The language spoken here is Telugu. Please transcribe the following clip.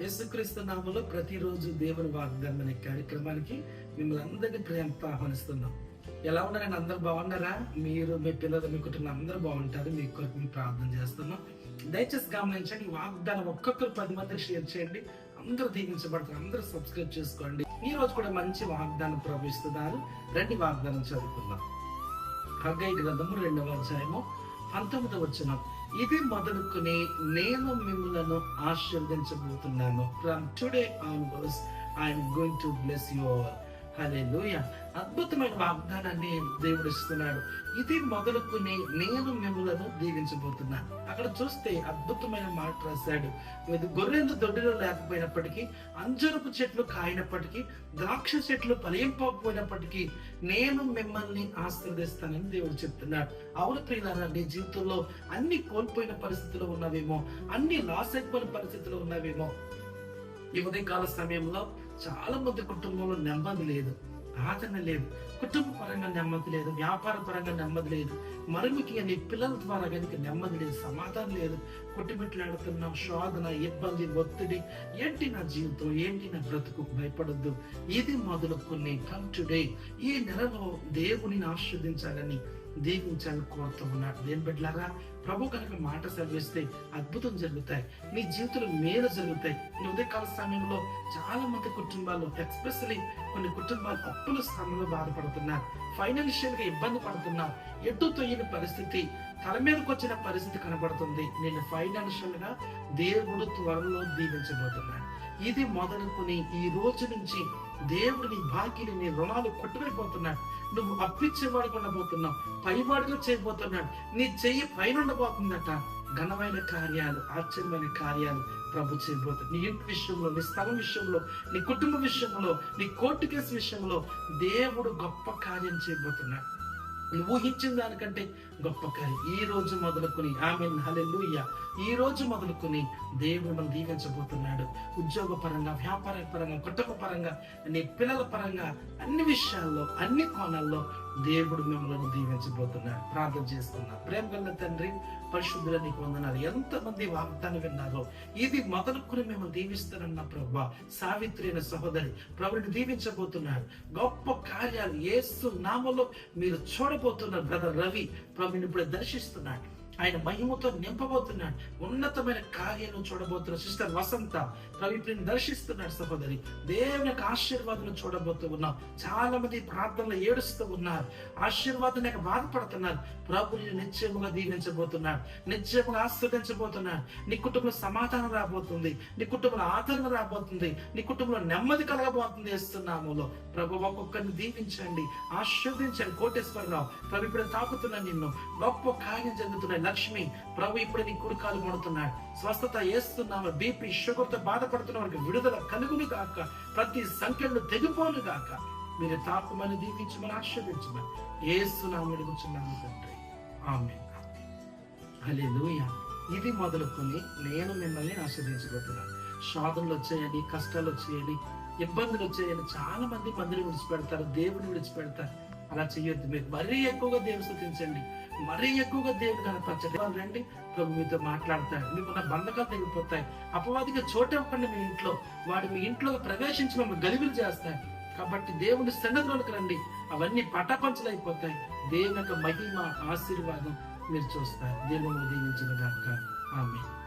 యేసుక్రీస్తు నామంలో ప్రతిరోజు దేవుని వాగ్దానం అనే కార్యక్రమానికి మిమ్మల్ని అందరినీ ప్రేమతో ఆహ్వానిస్తున్నాం. ఎలా ఉన్నారని అందరు బాగున్నారా? మీరు మీ పిల్లలు మీ కుటుంబం అందరూ బాగుంటారు. మీ కొరకు మేము ప్రార్థన చేస్తున్నాం. దయచేసి గమనించండి వాగ్దానం ఒక్కొక్కరు పది మందికి షేర్ చేయండి. అందరూ దీవించబడతారు. అందరూ సబ్స్క్రైబ్ చేసుకోండి. ఈ రోజు కూడా మంచి వాగ్దానం ప్రవేశిస్తున్నారు రండి వాగ్దానం చదువుకుందాం. హగ్గై గ్రంథము రెండవ అధ్యాయము పంతొమ్మిదవ వచ్చినాం ఇది మొదలుకొని నేను మిమ్మలను ఆశీర్వదించబోతున్నాను. From today onwards I'm going to bless your all అద్భుతమైన వాగ్దానాన్ని దేవుడు ఇస్తున్నాడు. ఇది మొదలుకుని నేను మిమ్మలను దీవించబోతున్నాను అక్కడ చూస్తే అద్భుతమైన మాట రాశాడు. ఇది గొర్రెలు దొడ్డిలో లేకపోయినప్పటికీ అంజరపు చెట్లు కాయినప్పటికీ ద్రాక్ష చెట్లు ఫలింపకపోయినప్పటికీ నేను మిమ్మల్ని ఆశీర్దిస్తానని దేవుడు చెప్తున్నాడు. అవును ప్రియులారా నీ జీవితంలో అన్ని కోల్పోయిన పరిస్థితులు ఉన్నవేమో అన్ని లాస్ అయిపోయిన పరిస్థితులు ఉన్నవేమో ఈ ఉదయకాల సమయంలో చాలా మంది కుటుంబంలో నెమ్మది లేదు ఆదరణ లేదు. కుటుంబ పరంగా నెమ్మది లేదు వ్యాపార పరంగా నెమ్మది లేదు. మరి ముఖ్యంగా నీ పిల్లల ద్వారా కనుక నెమ్మది లేదు సమాధానం లేదు. కొట్టుమిట్లాడుతున్న శోధన ఇబ్బంది ఒత్తిడి ఏంటి నా జీవితం ఏంటి నా బ్రతుకు భయపడద్దు. ఇది మొదలుకొని కమ్ టుడే ఈ నెలలో దేవుని ఆస్వాదించాలని దీవించాలని కోరుతూ ఉన్నాడు. దేని బిడ్డలారా ప్రభు కనుక మాట సెలవిస్తే అద్భుతం జరుగుతాయి. నీ జీవితంలో మేలు జరుగుతాయి. ఈ ఉదయకాల సమయంలో చాలా మంది కుటుంబాలు ఎక్స్పెషలీ కొన్ని కుటుంబాలు అప్పుల స్థానంలో బాధపడుతున్నారు. ఫైనాన్షియల్గా ఇబ్బంది పడుతున్నారు. ఎటు తొయ్యని పరిస్థితి తల మీదకి వచ్చిన పరిస్థితి కనబడుతుంది. నేను ఫైనాన్షియల్గా దేవుడు త్వరలో దీవించబోతున్నాను ఇది మొదలుకొని ఈ రోజు నుంచి దేవుడు నీ బాకీని నీ రుణాలు కొట్టుకుపోతున్నాడు. నువ్వు అప్పిచ్చేవాడు ఉండబోతున్నావు. పైవాడుగా చేయబోతున్నాడు. నీ చెయ్యి పైన ఉండబోతుందట. ఘనమైన కార్యాలు ఆశ్చర్యమైన కార్యాలు ప్రభు చేయబోతుంది నీ ఇంటి విషయంలో నీ స్థలం విషయంలో నీ కుటుంబ విషయంలో నీ కోర్టు కేసు విషయంలో దేవుడు గొప్ప కార్యం చేయబోతున్నాడు. నువ్వు ఊహించిన దానికంటే గొప్ప కార్యం ఈ రోజు మొదలుకొని ఆమె హలెల్లుయ్య ఈ రోజు మొదలుకొని దేవుడు మనం దీవించబోతున్నాడు. ఉద్యోగ పరంగా వ్యాపార పరంగా కుటుంబ పరంగా నీ పిల్లల పరంగా అన్ని విషయాల్లో అన్ని కోణాల్లో దేవుడు మిమ్మల్ని దీవించబోతున్నాడు ప్రార్థన చేస్తున్నా. ప్రేమ గల్ల తండ్రి పరిశుద్ధుల నీకు వందనాలు. ఎంతమంది వాగ్దానం విన్నారో ఇది మొదలుకొని మేము దీవిస్తానన్న ప్రభా సావిత్రి అయిన సహోదరి ప్రభుని దీవించబోతున్నాడు గొప్ప కార్యాలు ఏసు నామలో మీరు చూడబోతున్నారు. బ్రదర్ రవి ప్రభుని ఇప్పుడు దర్శిస్తున్నాడు. ఆయన మహిమతో నింపబోతున్నాడు. ఉన్నతమైన కార్యాలను చూడబోతున్న సిస్టర్ వసంత ప్రవీణ్ దర్శిస్తున్నాడు సహోదరి. దేవుని యొక్క ఆశీర్వాదం చూడబోతూ ఉన్నాం. చాలా మంది ప్రార్థనలు ఏడుస్తూ ఉన్నారు. ఆశీర్వాదం బాధపడుతున్నారు. ప్రభుని నిశ్చయముగా దీవించబోతున్నాడు. నిశ్చయముగా ఆస్వాదించబోతున్నాడు నీ కుటుంబంలో సమాధానం రాబోతుంది. నీ కుటుంబంలో ఆదరణ రాబోతుంది. నీ కుటుంబంలో నెమ్మది కలగబోతుంది ఇస్తున్నాములో ప్రభు ఒక్కొక్కరిని దీవించండి. ఆశీర్వదించండి. కోటేశ్వరరావు ప్రభు ఇప్పుడు తాకుతున్నాను నిన్ను. గొప్ప కార్యం జరుగుతున్నాయి. లక్ష్మి ప్రభు ఇప్పుడు నీ కుడికాలు పడుతున్నాడు స్వస్థత వేస్తున్నాము బీపీ షుగర్తో బాధపడుతున్న వారికి విడుదల కలుగును గాక. ప్రతి సంఖ్యను తెగిపోను గాక. మీరు తాపమని దీవించమని ఆశీర్వించమని ఏస్తున్నాము అడుగుచున్నాము తండ్రి. ఆమె హల్లెలూయా. ఇది మొదలుకొని నేను మిమ్మల్ని ఆశీర్దించబోతున్నాను శోధనలు వచ్చాయని కష్టాలు వచ్చాయని ఇబ్బందులు వచ్చాయని చాలా మంది మందిని విడిచిపెడతారు దేవుని విడిచిపెడతారు. అలా చేయొద్దు. మీరు మరీ ఎక్కువగా దేవుని స్థుతించండి. మరీ ఎక్కువగా దేవుడు కనపరచండి రండి ప్రభు మీతో మాట్లాడతాడు. మీకు నా బంధకాలు తగ్గిపోతాయి అపవాదిగా చోటు మీ ఇంట్లో. వాడు మీ ఇంట్లో ప్రవేశించి మిమ్మల్ని గలిబిలు చేస్తాడు. కాబట్టి దేవుని సన్నదిలోకి రండి. అవన్నీ పటాపంచలైపోతాయి దేవుని యొక్క మహిమ ఆశీర్వాదం మీరు చూస్తారు. దేవుని దీవించిన దాకా ఆమె